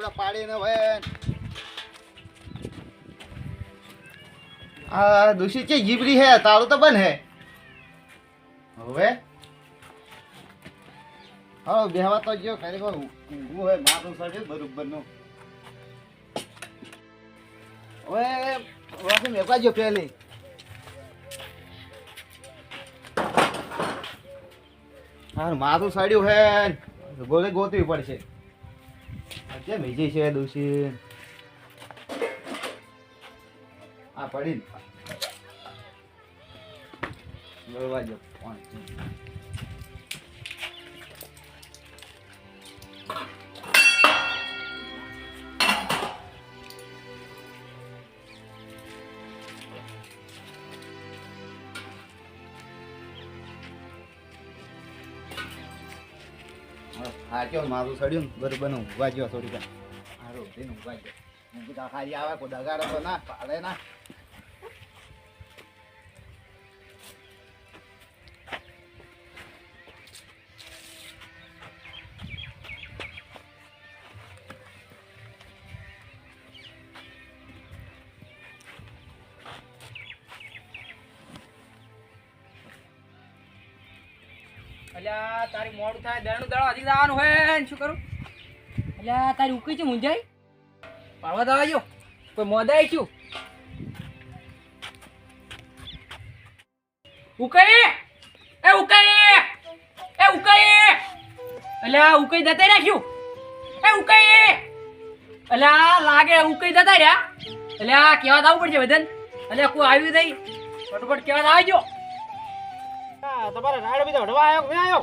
રેવડા પાડીને હવે આ દુષિત છે જીબરી હે? તારું તો બન હે. હવે? હા, બેહવા તો ગયો, ખરેખર ઊંઘવું હે મારું સડે બરોબરનું હવે, વાસી મેપા જો પેલી હા મારું સડ્યું હે. ગોલે ગોતવી પડશે. કેમ બીજી છે દોશી આ પડી બરોબર જો હા, કેવું? મારું સડ્યું ને બરોબરનું ઊભા ગયો થોડી હારો ઉભીને ઊભા ગયો હું કીધું ખાલી આવે કોઈ દગાડો તો ના, પાડે ના. અલ્યા, તારી મોડું થાય દાણું દાડો હજી જવાનું હોય ને, શું કરું? અલ્યા, તારી ઉકી છે મુંજાઈ પાડવા દવા જો કોઈ મોદાય છું ઉકાઈ એ ઉકાઈ એ ઉકાઈ અલ્યા ઉકઈ દતાઈ રાખ્યું? એ ઉકાઈ અલ્યા, લાગે ઉકાઈ દતાઈ રહ્યા? અલ્યા કેવા આવવું પડશે બધાને. અલ્યા, કોઈ આવ્યું નહીં? ફટોફટ કેવા આવજો. તમારે રાડ બીજો હડવા આવ્યો કે આવ્યો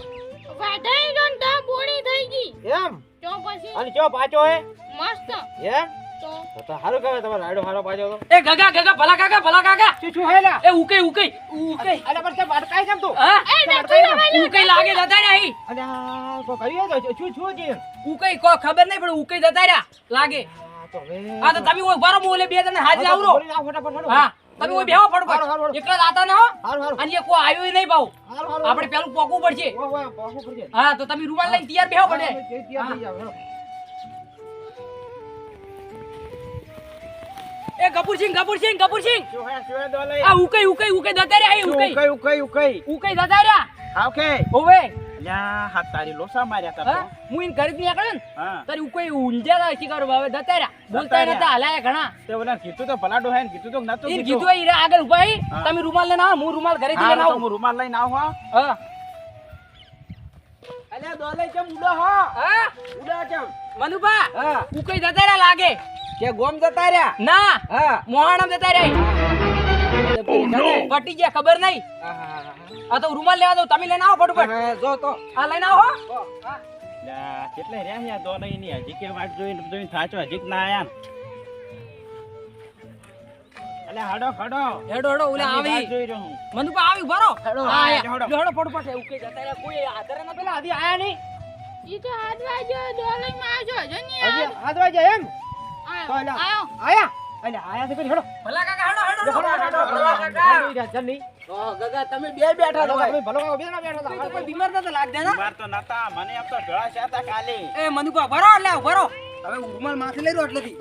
વાઢાઈ નો તો બોણી થઈ ગઈ એમ તો પછી અને જો પાછો હે મસ્ત એમ તો તો તો કહેવાય તમારે રાડો હારો પાછો તો એ ગગા ગગા ભલા કાકા ભલા કાકા શું શું હે એ ઉકઈ ઉકઈ ઉકઈ અરે પણ કેમ અટકાય કેમ તું હા એ નથી લાગે જતા અને આ કો કર્યું તો શું શું છે ઉકઈ કો ખબર નહીં પણ ઉકઈ જતા રહ્યા લાગે આ તો હવે આ તો તમે ઓય બારો બોલે બે તને હાથ લાવરો. હા તમે ઓય બેહો ફટફટ. એકલા જ આતા ના અને એ કોઈ આવ્યો નહીં હારું આપણે પેલું પોકવું પડશે. હા તો તમે રૂમાલ લઈને તૈયાર બેહો પડે. એ કપૂરસિંહ કપૂરસિંહ કપૂરસિંહ આ ઉકઈ ઉકઈ ઉકઈ જતા અહીં ઉકઈ? ઉકઈ ઉકઈ ઉકઈ? ઉકઈ હાવ કે ઓવે. લ્યા હા તારી લોસા માર્યા તા હા? હું ઇન કરી ને? હા. તારી ઉકઈ ઊંઝ્યા હતા શિકાર બાવે રહ્યા બોલતા. નતા હલાયા ઘણા. તે ઓલા કીધું તો ભલાડો હે ને કીધું તો નતું ઈ કીધું ઈ રે આગળ ઉભાઈ હી. હા. તમે રૂમાલ લઈને આવો હું રૂમાલ ઘરેથી લઈને હારું આવું. હું રૂમાલ લઈને આવું હા. હા. અલ્યા દોલઈ કેમ ઉડો હો? હા? ઉડા કેમ? મનુભા હા. ઉકઈ રહ્યા લાગે? કે ગોમ જતા રહ્યા ના. હા. મોહાણમ જતા રહ્યા પટી ગયા ખબર નહીં? આ તો રૂમાલ લેવા દઉં. તમે લઈને આવો ફટોફટ. જો તો. આ લઈને આવો હો. કેટલે રહ્યા છે દોલઈ ની હજી કે વાટ જોઈને જોઈને થાચો હજી ના આયા અલે હડો હડો. હેડો હડો ઓલા આવી. જોઈ રહ્યો હું. મનુભા આવી ભરો હડો હડો હડો. ફટોફટ. ઉકઈ જતા કોઈ આધારે ન પેલા આધી આયા નહીં. ઈ તો હાથ જો ડોલઈ માં આવજો જો હજી હાથ વાગે એમ. આયો આયો. આયા. અલે આયા છે પછી હડો. ભલા કાકા હડો હડો હડો હેડો, ભલા કાકા જલ્દી. ઓ ગગા તમે બે બેઠા હેડો, છો ભલો કાકો બેસી ના બેઠા તો હતા. કોઈ બીમાર નતા લાગતા ના બીમાર તો નતા મને એમ તો ભેળા છે હતા કાલે એ મનુભા ભરો એટલે ભરો હવે રૂમાલ માથે લઈ રહ્યો એટલેથી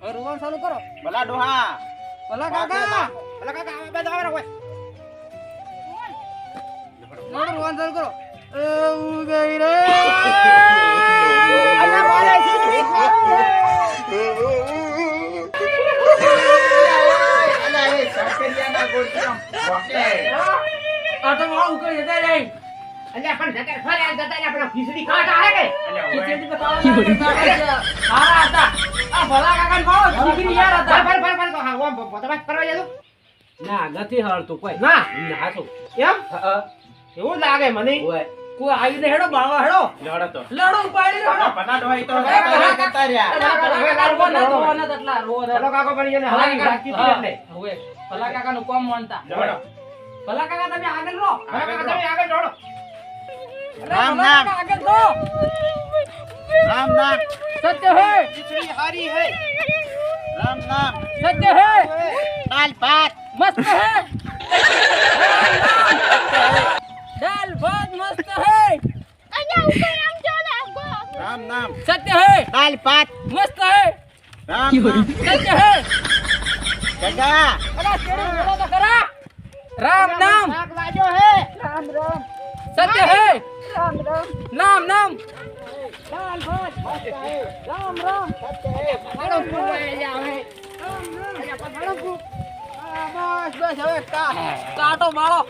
હવે રૂમાલ ચાલુ કરો ભલા ડોહા ભલા કાકા ભલા કાકા આવા બે દાવા રાખો નોડો રૂમાલ ચાલુ કરો એ ઉગઈ રે ના નથી હળતું કોઈ. ના. ના તો એમ? એવું લાગે મને. કોઈ આવીને હેડો બાવા હેડો. લડો તો. લડો ઉપાડી હેડો. પના ડોઈ તો હવે કરતા રહ્યા. કાકા રોવા ના ધોવા ના તટલા રોવા ના. કાકો પણ એને હલાવી રાખી હતી એટલે હવે ભલા કાકાનું કોમ માનતા. લડો. ભલા કાકા તમે આગળ રો ભલા કાકા તમે આગળ દોડો રામ, નામ આગળ રહો. રામ નામ સત્ય હે. ખીચડી હારી હે. રામ નામ સત્ય હે. દાલ પાત. મસ્ત હે. આમ જો લાગો રામ. રામ નામ સત્ય હે. દાલ ભાત મસ્ત હે. રામ નામ સત્ય હે. ગગા. અલા તેરું બોલો તો ખરા. રામ નામ. શાક વાજો હે. સત્ય હે. રામ રામ. નામ નામ. દાલ ભાત. રામ રામ. મારો ફૂલ આવે બસ બસ હવે કા કાટો મારો.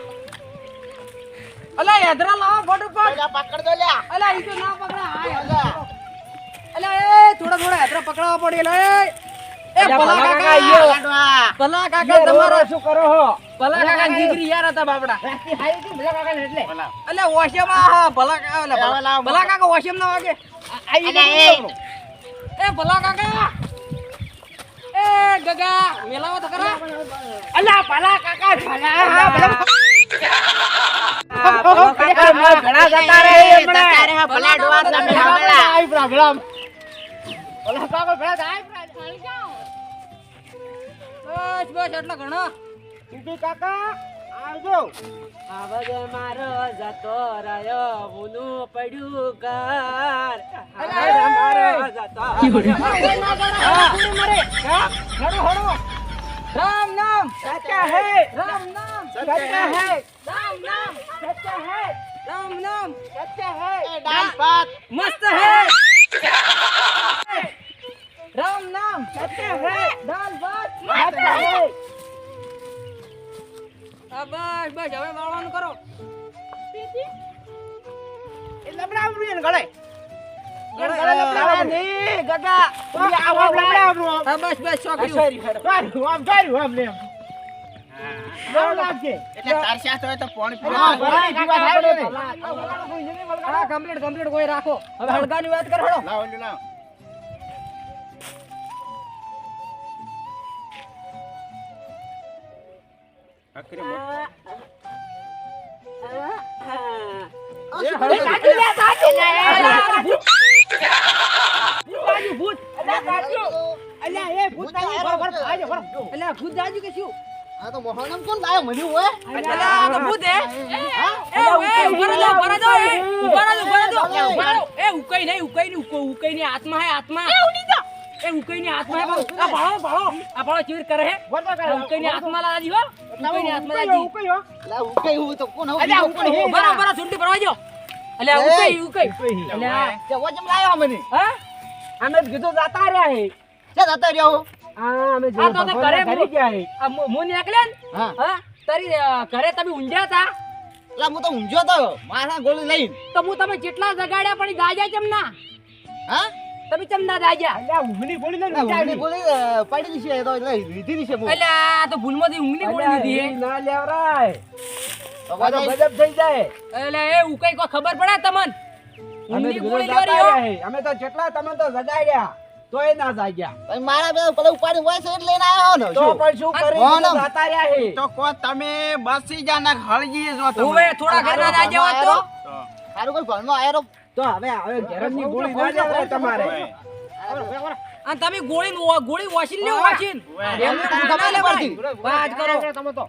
અલા યાદરા લાવો ફોટો પર પકડ દો લ્યા. અલા ઈ તો ના પકડા એ થોડા થોડા યાત્રા પકડાવવા પડે લે એ ભલા કાકા આયો. ભલા કાકા તમારો શું કરો હો? ભલા કાકા દીકરી યાર હતા બાપડા. રાતી હાઈ કે ભલા કાકા એટલે. ભલા. અલે આ ભલા કાકા ભલા- કાકા વોશમ ના વાગે. એ. એ ભલા કાકા. એ ગગા મેલાવો તો ખરા. અલા ભલા કાકા ભલા ઘણા જતા રહે ભલા ડોવા તમે ભલા આઈ ભલા ભલા થાય કાકા ભલા આઈ ભલા બસ બસ એટલા ઘણો. ઊભી કાકા આવજો. આવજે મારો જતો રહ્યો મુનું પડ્યું કર અલા, મારો રામ નામ. સચ્ચા હે. રામ નામ. સચ્ચા હે. રામ નામ. સચ્ચા હે. રામ નામ. સચ્ચા હે. ડાલ પાત મસ્ત હે. રામ નામ સચ્ચા હે દાલ ભાત સચ્ચા હે આ બસ બસ હવે વાળવાનું કરો એ લબડાવરું એને ગળે ગળે, ગળે લબડાવવાનું. નહીં, ગગા આ એ ઉકઈ નહીં ઉકાઈ ઉકો ઉકઈ ની આત્મા હે આત્મા. એ ઉડી જા એ ઉકઈ ની આત્મા હે આ ભાળો ભાળો. આ ભાળો ચીર કરે હે. આ ઉકઈ ની આત્મા લાજી હો. ઉકઈ ની આત્મા લાજી લા ઉકઈ હું તો કોણ હું અલ્યા ઉકઈ હે બરા બરા સુંડી પરવા જો અલ્યા ઉકઈ ઉકઈ અલ્યા. તે વજમ લાયો મને હા? અમે કીધું જાતા રહ્યા હે. છે જાતા રહ્યો આ તો તો ઘરે હે. આ મુ- નીકળે ને? હા. હા? તારી ઘરે તમે ઊંઘ્યા હતા? લા હું તો ઊંઝો તો. મારા ગોળી લઈને. તો હું તમે કેટલા જગાડ્યા પણ ઈ કેમ ના હા? તમે ચમ ના દાજા લા ઊંઘની ગોળી અ, પાડી છે તો એટલે લીધી છે મો એટલે આ તો ભૂલમાંથી ઊંઘની ગોળી દીધી હે. ના લેવરાય. તો બધા ગજબ થઈ જાય. એટલે એ ઉકાઈ કોઈ ખબર પડે તમને? ઊંઘની ગોળી લેવાની અમે તો જેટલા તમે તો જગાડ્યા તોય ના જાગ્યા. ભાઈ મારા બે પેલા ઉપાડી હોય છે લઈને આવ્યો ને તો શું? પણ શું કરી? જાતા રહ્યા હે. તો કો તમે બસી જા ના હળગી જો તમે. થોડા તો તો. સારું કોઈ ભણમાં આયો તો હવે આવે ઘેરમની ગોળી ના લેવરાય તમારે. અને તમે ગોળી ગોળી વોશીને લ્યો વોશીને. ઓવે. એમને ભૂખ ના લેવાય. વાત કરો. તમે તો.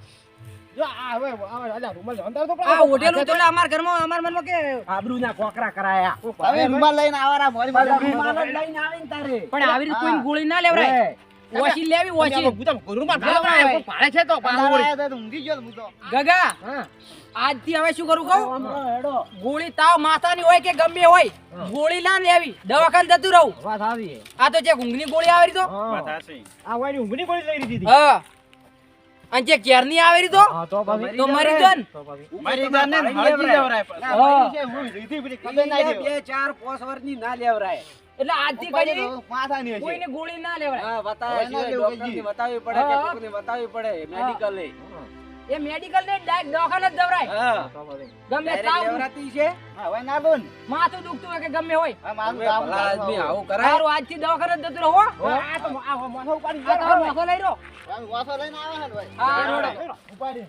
જો આ હવે હવે રૂમાલ અંદર તો આ હોટેલું તો અમાર ઘરમાં અમાર મનમાં કે આબરૂના કોકરા કરાયા. હવે રૂમાલ લઈને આવારા મોરી રૂમાલ લઈને આવીને તારે. પણ આવી રીતે કોઈ ગોળી ના લેવરાય. હે. વોશીને લેવી વોશીને રૂમાલ લેવરાય. પાડે છે તો પાડે તો ઊંઘી ગયો હું તો. ગગા હા. આજથી હવે શું કરું કહું? ગોળી તાવ માથાની હોય કે ગમે હોય ગોળી ના લેવી. દવાખાને જતું રહું. વાત આવી આ તો જે ઊંઘની ગોળી આવી તો? વાત આવી આ વાયરી ઊંઘની ગોળી લઈ લીધી હા. અને જે ઘેરની આવી તો? તો તો મરી ગયો ને. મરી પછી. ના, હું. લીધી પેલી બે. ચાર પાંચ વર્ષની ના લેવરાય. એટલે આજથી કરી તો કોઈને ગોળી ના લેવાય. હા બતાવે ડોક્ટરને. બતાવવી પડે કે કોઈને બતાવવી પડે મેડિકલ એ. મેડિકલ ને ડાયરેક્ટ દવાખાને જ જવરાય હા. ગમે તાવ. લેવરાતી છે. હા, હવે ના બોલ. માથું દુખતું હોય કે ગમે હોય. હા, મારું તાવ આદમી આવું કરાય. તારું આજથી દવાખાને જ જતો રહો હો. આ તો આ માથા ઉપાડી આ તમારો મોસો લઈ રહ્યો. હવે વાસો લઈને આવે હે ભાઈ. હા, રોડે. ઉપાડી.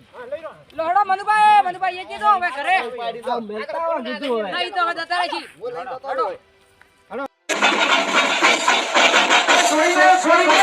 લો લોડો મનુભાઈ મનુભાઈ એ કીધું હવે ઘરે. ઉપાડી દો. મેલતા હોય કીધું નહીં તો હવે જતા રહી That's what he